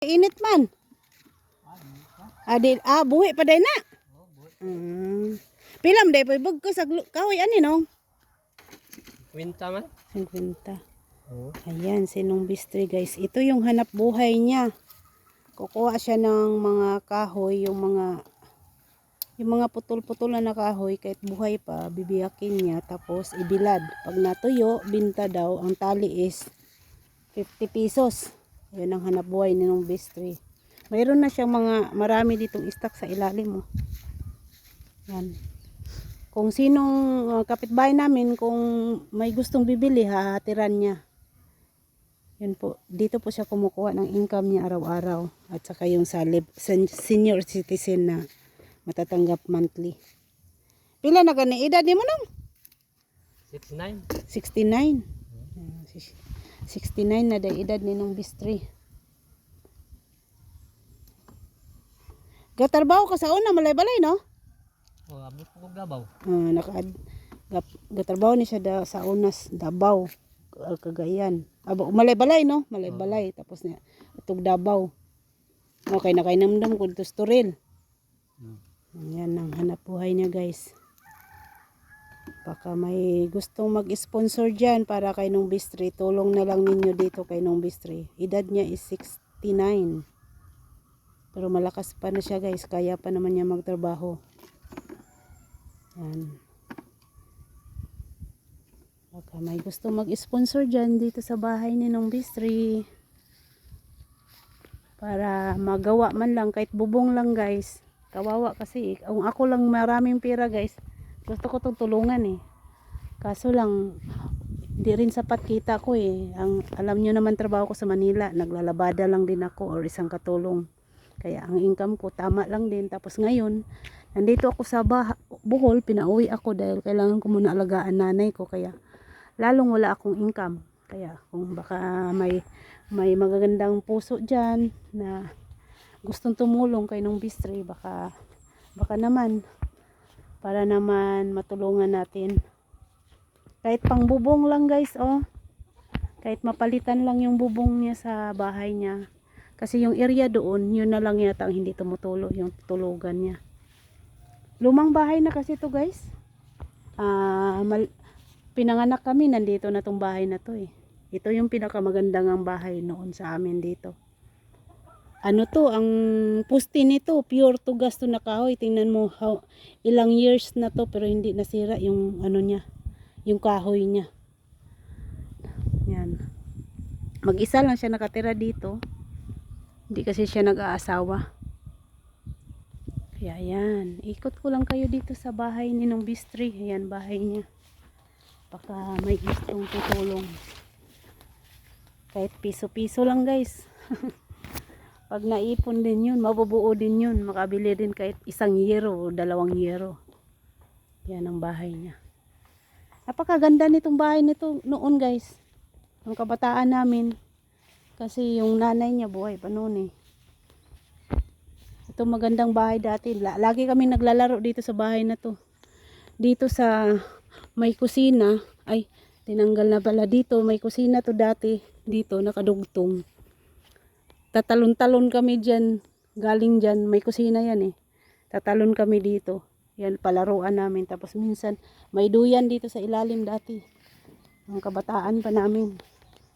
Init man. Di, ah buhi pa day na. Mm. Pilam day pa ibog ko sa kahoy ani no. Kwenta man? 50. Oo. Ayan, sinong bistri guys. Ito yung hanap buhay niya. Kukuha siya ng mga kahoy, yung mga yung mga putol-putol na kahoy kahit buhay pa, bibiyakin niya tapos ibilad. Pag natuyo, binta daw, ang tali is 50 pesos. Yan ang hanap buhay ni nung bistri. Mayroon na siyang mga marami ditong stock sa ilalim mo. Yan. Kung sinong uh, kapitbahay namin, kung may gustong bibili, hahatiran niya. Yun po, dito po siya kumukuha ng income niya araw-araw. At saka yung sa lib- sen- senior citizen na matatanggap monthly. Pila na gani edad ni mo nung? 69. 69. Ah, sis- 69 na day edad ni nung bistri. Gatarbaho ka sa una, malay-balay, no? O, abot ko gabaw. Ah, naka gap, gatrabaho ni siya da, sa unas Davao K- Cagayan aba malay-balay no? Malay-balay. Tapos na atog Davao okay na kay namdam ko dito storil yan ang hanap buhay niya guys baka may gustong mag-sponsor dyan para kay nung bistri. Tulong na lang ninyo dito kay nung bistri. Edad niya is 69 pero malakas pa na siya guys. Kaya pa naman niya magtrabaho. Yan. Baka may gusto mag-sponsor dyan dito sa bahay ni Nong Bistri. Para magawa man lang, kahit bubong lang guys. Kawawa kasi, kung ako lang maraming pera guys, gusto ko itong tulungan eh. Kaso lang, di rin sapat kita ko eh. Ang, alam nyo naman trabaho ko sa Manila, naglalabada lang din ako or isang katulong. Kaya ang income ko tama lang din. Tapos ngayon, nandito ako sa bah Bohol, pinauwi ako dahil kailangan ko muna alagaan nanay ko. Kaya lalong wala akong income. Kaya kung baka may may magagandang puso diyan na gustong tumulong kay nung bistri, baka baka naman para naman matulungan natin. Kahit pang bubong lang guys, oh. Kahit mapalitan lang yung bubong niya sa bahay niya. Kasi yung area doon, yun na lang yata ang hindi tumutulo, yung tulugan niya. Lumang bahay na kasi to guys. Ah, mal- pinanganak kami, nandito na tong bahay na to eh. Ito yung pinakamagandang ang bahay noon sa amin dito. Ano to, ang pusti nito, pure to gas to na kahoy. Tingnan mo how, ilang years na to pero hindi nasira yung ano niya, yung kahoy niya. Yan. Mag-isa lang siya nakatira dito. Hindi kasi siya nag-aasawa. Kaya yan, ikot ko lang kayo dito sa bahay ni Nong Bistri. Ayan, bahay niya baka may gustong tutulong kahit piso-piso lang guys pag naipon din yun mabubuo din yun. Makabili din kahit isang yero o dalawang yero. Yan ang bahay niya. Napakaganda nitong bahay nito noon guys. Nung kabataan namin. Kasi yung nanay niya buhay pa noon eh. Ito magandang bahay dati. La- lagi kami naglalaro dito sa bahay na to. Dito sa may kusina. Ay tinanggal na pala dito. May kusina to dati. Dito nakadugtong tatalon-talon kami dyan. Galing dyan. May kusina yan eh. Tatalon kami dito. Yan palaruan namin. Tapos minsan may duyan dito sa ilalim dati. Ang kabataan pa namin.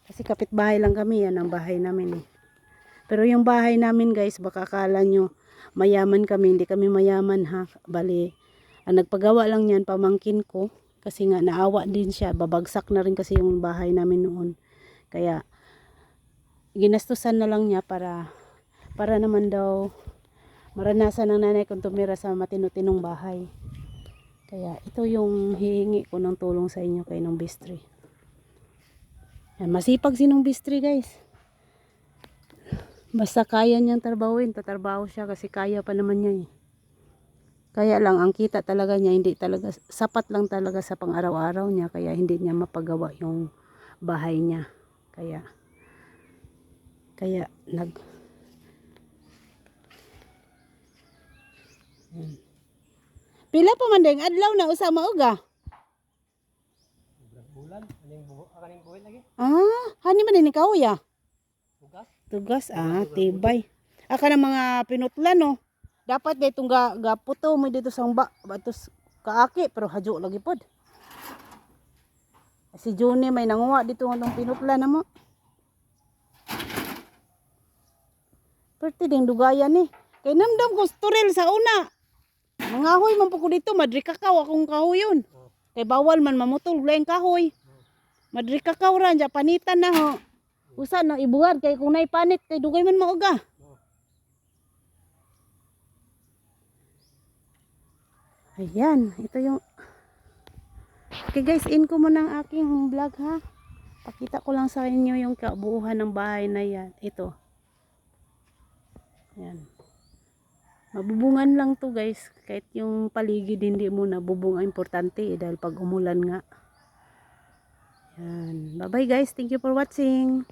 Kasi kapitbahay lang kami. Yan ang bahay namin eh. Pero yung bahay namin guys baka akala nyo mayaman kami. Hindi kami mayaman ha? Bali ang nagpagawa lang yan pamangkin ko. Kasi nga naawa din siya. Babagsak na rin kasi yung bahay namin noon. Kaya ginastusan na lang niya para para naman daw maranasan ng nanay kong tumira sa matino-tinong bahay. Kaya ito yung hihingi ko ng tulong sa inyo kay nung bistri. Yan, masipag si nung bistri guys. Basta kaya niyang trabawin tatrabaho siya kasi kaya pa naman niya eh. Kaya lang ang kita talaga niya hindi talaga sapat lang talaga sa pang-araw-araw niya kaya hindi niya mapagawa yung bahay niya. Kaya kaya nag Yan. Pila pa man ding adlaw na usama uga. Bulan. Aning buho. Akaning buhit lagi. Ah, hani man ni ikaw ya. Bugas. tugas ah tibay. Aka ng mga pinutlan no. Dapat day itong ga, gaputo mo dito sa ba batos kaaki pero hadyo lagi pod. Si Juni may nanguha dito ng pinutlan na mo. Perti ding dugayan ni. Kay namdam ko storel sa una. Mangahoy man po ko dito, madri kakaw akong kahoy yun. Kay bawal man mamutol laing kahoy. Madri kakaw ra ja panitan na ho. Usa na ibuhat kay kung nay panit kay dugay man mauga. Ayan, ito yung Okay guys, in ko muna ang aking vlog ha. Pakita ko lang sa inyo yung kabuuhan ng bahay na yan. Ito. Yan. Mabubungan lang to guys. Kahit yung paligid hindi muna bubunga importante eh, dahil pag umulan nga. Yan. Bye bye guys. Thank you for watching.